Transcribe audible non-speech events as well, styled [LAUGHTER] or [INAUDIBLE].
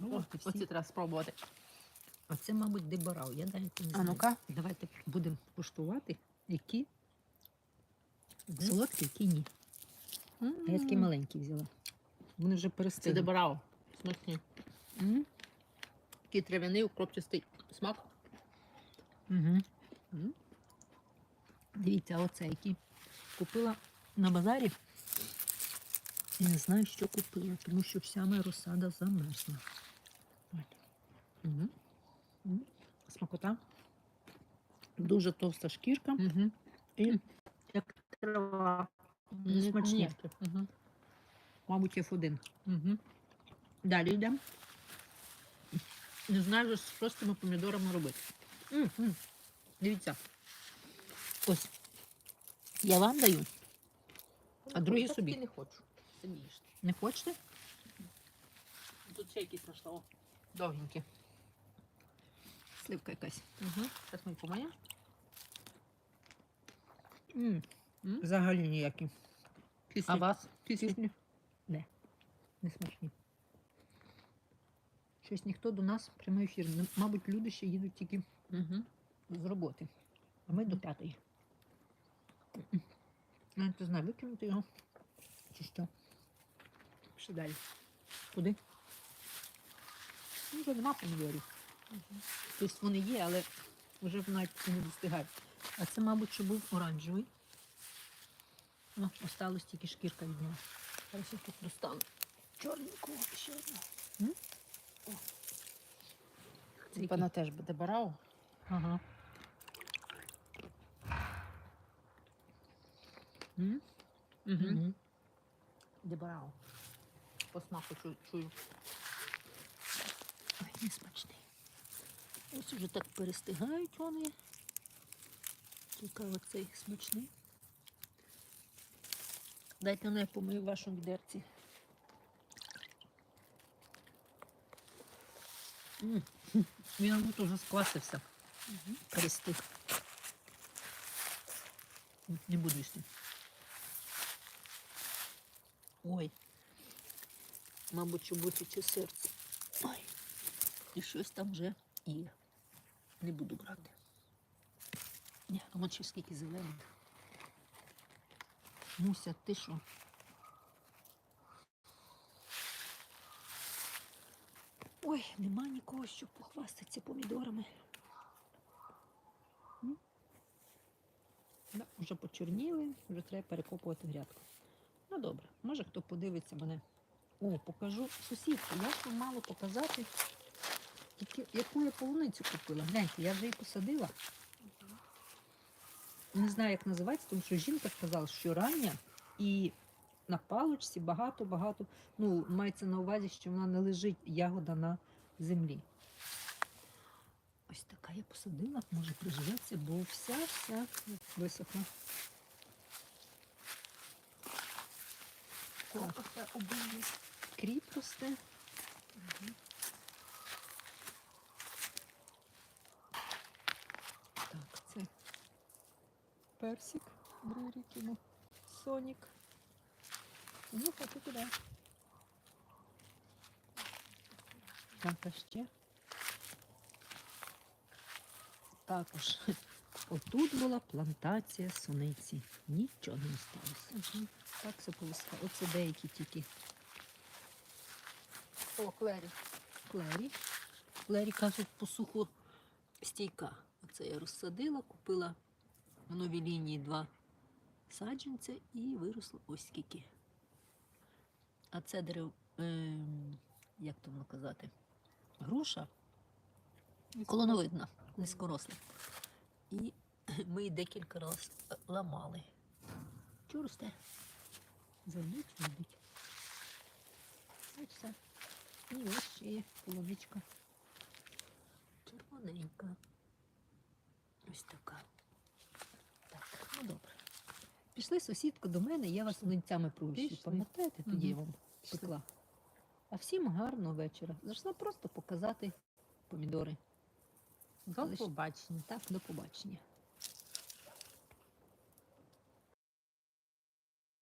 спробувати всі. Оці треба спробувати. Оце, мабуть, дебарав. Я навіть не А знаю. ну-ка. Давайте будемо куштувати, які Мгм. солодкі, які ні. А я такі маленькі взяла. Вони вже Це перестигли. Смачні. М? Такий трав'яний укропчастий смак. Угу. М. Дивіться, оце який купила на базарі. І не знаю, що купила, тому що вся моя розсада замерзла. Угу. Смакота. Дуже товста шкірка Угу. і як трава. Ну, смачні. Угу. Мабуть, F1. Угу. Далі йдемо. Не знаю, що з цими помідорами робити. М, м. Дивіться. Ось. Я вам даю. А другі собі. не хочу. Не хочете? Тут ще якісь знайшла. Довгенькі. Сливка якась. Угу. Зараз ми помаємо. М, М? Взагалі ніякі. Кислі. А вас? Кислі. Не. Не смачні. Щось ніхто до нас прямий ефір. Мабуть, люди ще їдуть тільки Угу. з роботи. А ми до п'ятої. М-м. Навіть не знаю, викинути його. Чи що? Ще далі. Куди? Ну, вже нема помідорів. Тобто вони є, але вже навіть не достигають. А це, мабуть, що був оранжевий. О, осталось тільки шкірка від нього. Зараз я тут достану. Чорненького ще одного. Вона теж буде барау. Ага. М? Угу. Мгм. Дебарау. По смаку чую. чую. Ой, не смачний. Ось уже так перестигають вони. Тільки оцей смачний. Дайте я помию в вашому відерці. Він тут уже скласився. Перестиг. Не буду їсти. Ой. Мабуть, чоботи чи серце. Ой. І щось там вже є. Не буду брати. Ні, а от ще скільки зелених. Муся, ти що? Ой, нема нікого, щоб похвастатися помідорами. М? Да, вже почорніли, вже треба перекопувати грядку. Ну добре, може хто подивиться мене. О, покажу сусідку. Я ж мало показати, які- яку я полуницю купила. Гляньте, я вже її посадила. Не знаю, як називається, тому що жінка сказала, що рання і на паличці багато-багато. Ну, мається на увазі, що вона не лежить ягода на землі. Ось така я посадила, може приживеться, бо вся-вся висохла. Кріп росте. Так, це персик, другий рік йому, сонік. Ну, хоти туди. Так, а ще. Також [LAUGHS] отут була плантація суниці. Нічого не сталося. Так все повисало. Оце деякі тільки О, клері. Клері. Клері кажуть, посухо стійка. Оце я розсадила, купила в новій лінії два саджанця і виросло ось скільки. А це дерев, ем, як то воно казати, груша колоновидна, низькоросла. І [CLEARS THROAT] ми її декілька разів ламали. Чого росте? Ось все. І ось ще є полуничка. Червоненька. Ось така. Пішли сусідку до мене, я вас линцями прущу. Пам'ятаєте, тоді я вам пекла. А всім гарного вечора. Зайшла просто показати помідори. До побачення. Так, до побачення.